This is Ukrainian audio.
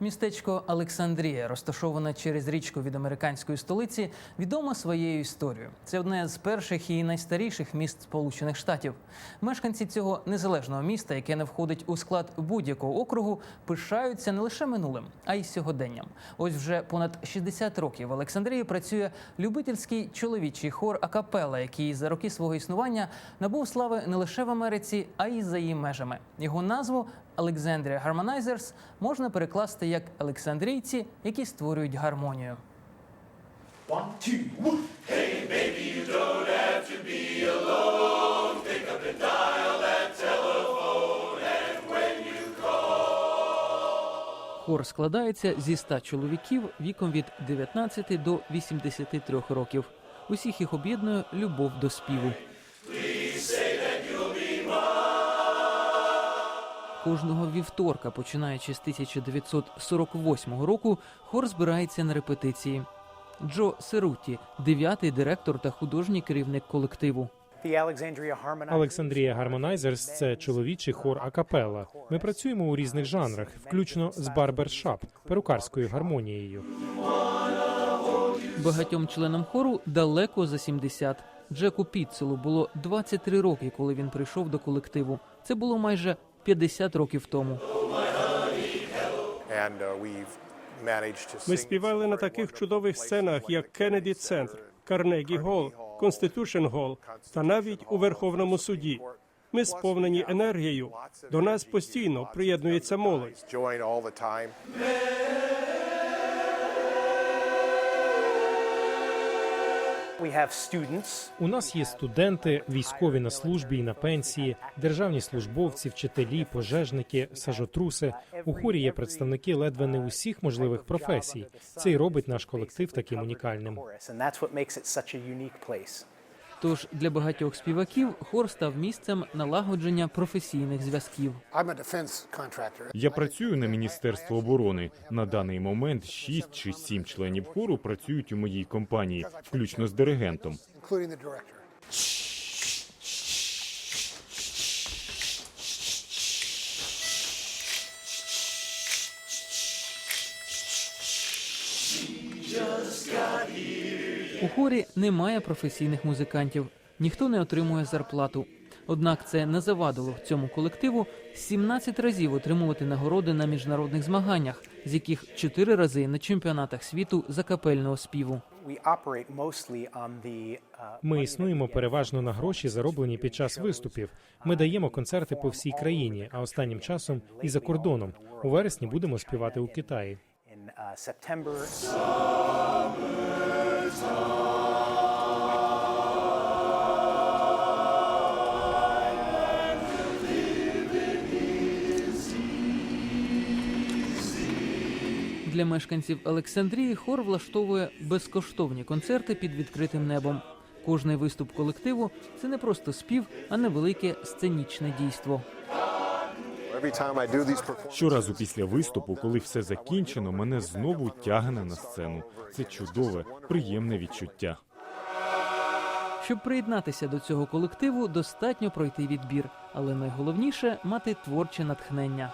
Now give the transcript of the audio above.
Містечко Олександрія, розташоване через річку від американської столиці, відоме своєю історією. Це одне з перших і найстаріших міст Сполучених Штатів. Мешканці цього незалежного міста, яке не входить у склад будь-якого округу, пишаються не лише минулим, а й сьогоденням. Ось вже понад 60 років в Олександрії працює любительський чоловічий хор Акапела, який за роки свого існування набув слави не лише в Америці, а й за її межами. Його назву Alexandria Harmonizers можна перекласти як Олександрійці, які створюють гармонію. One, two, one. Хор складається зі 100 чоловіків віком від 19 до 83 років. Усіх їх об'єднує любов до співу. Кожного вівторка, починаючи з 1948 року, хор збирається на репетиції. Джо Серуті, дев'ятий директор та художній керівник колективу. Александрія Гармонайзерс це чоловічий хор акапелла. Ми працюємо у різних жанрах, включно з барбершап, перукарською гармонією. Багатьом членам хору далеко за 70. Джеку Піцелу було 23 роки, коли він прийшов до колективу. Це було майже 50 років тому. Uh, Ми співали на таких чудових сценах, як Кеннеді Центр, Карнегі Гол, Конститушн Гол та навіть у Верховному суді. Ми сповнені енергією. До нас постійно приєднується молодь. У нас є студенти, військові на службі і на пенсії, державні службовці, вчителі, пожежники, сажотруси. У хорі є представники ледве не усіх можливих професій. Це й робить наш колектив таким унікальним. Тож для багатьох співаків хор став місцем налагодження професійних зв'язків. Я працюю на міністерство оборони. На даний момент шість чи сім членів хору працюють у моїй компанії, включно з диригентом. including the director. У хорі немає професійних музикантів, ніхто не отримує зарплату. Однак це не завадило цьому колективу 17 разів отримувати нагороди на міжнародних змаганнях, з яких 4 рази на чемпіонатах світу співу. Mostly on the uh, Ми існуємо переважно на гроші, зароблені під час виступів. Ми даємо концерти по всій країні, а останнім часом і за кордоном. У вересні будемо співати у Китаї. Для мешканців Олександрії хор влаштовує безкоштовні концерти під відкритим небом. Кожний виступ колективу це не просто спів, а невелике сценічне дійство. Щоразу після виступу, коли все закінчено, мене знову тягне на сцену. Це чудове, приємне відчуття. Щоб приєднатися до цього колективу, достатньо пройти відбір, але найголовніше мати творче натхнення.